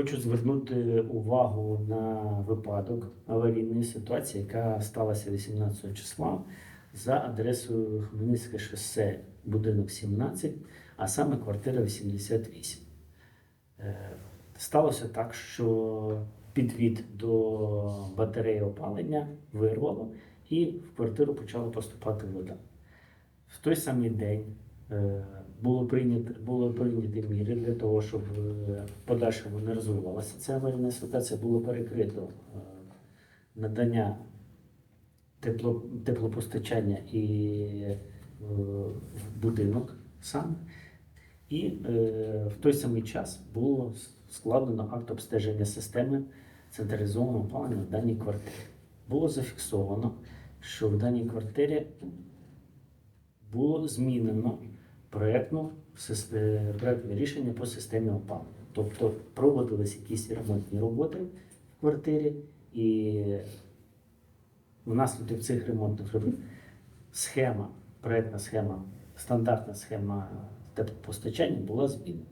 Хочу звернути увагу на випадок аварійної ситуації, яка сталася 18 числа за адресою Хмельницьке шосе, будинок 17, а саме квартира 88. Е, Сталося так, що підвід до батареї опалення вирвало, і в квартиру почала поступати вода. В той самий день було прийнято, було прийняті міри для того, щоб е, в подальшому не розвивалася ця аварійна ситуація, було перекрито е, надання тепло, теплопостачання і е, в будинок сам. І е, в той самий час було складено акт обстеження системи централізованого опалення в даній квартирі. Було зафіксовано, що в даній квартирі було змінено проєктну, е, проєктне рішення по системі опалення. Тобто проводились якісь ремонтні роботи в квартирі, і внаслідок цих ремонтних робіт схема, проєктна схема, стандартна схема теплопостачання була змінена.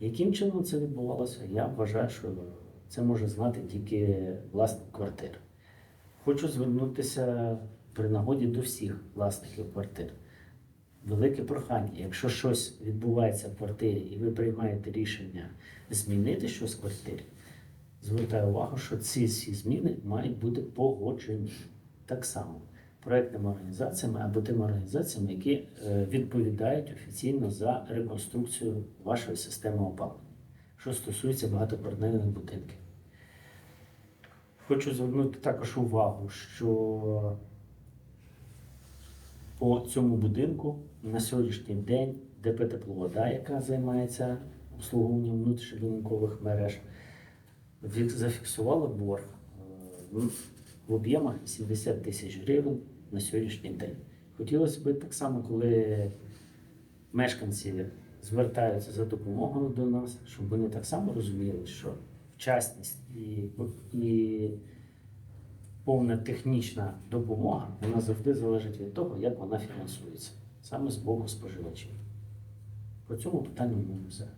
Яким чином це відбувалося, я вважаю, що це може знати тільки власник квартири. Хочу звернутися при нагоді до всіх власників квартир. Велике прохання, якщо щось відбувається в квартирі і ви приймаєте рішення змінити щось в квартирі, звертаю увагу, що ці всі зміни мають бути погоджені так само проектними організаціями або тими організаціями, які е, відповідають офіційно за реконструкцію вашої системи опалення, що стосується багатоквартирних будинків. Хочу звернути також увагу, що по цьому будинку на сьогоднішній день ДП Тепловода, яка займається обслуговуванням внутрішньобудинкових мереж, зафіксувала борг е, в- в об'ємах 70 тисяч гривень на сьогоднішній день. Хотілося б так само, коли мешканці звертаються за допомогою до нас, щоб вони так само розуміли, що вчасність і, і повна технічна допомога вона завжди залежить від того, як вона фінансується, саме з боку споживачів. По цьому питанню ми все.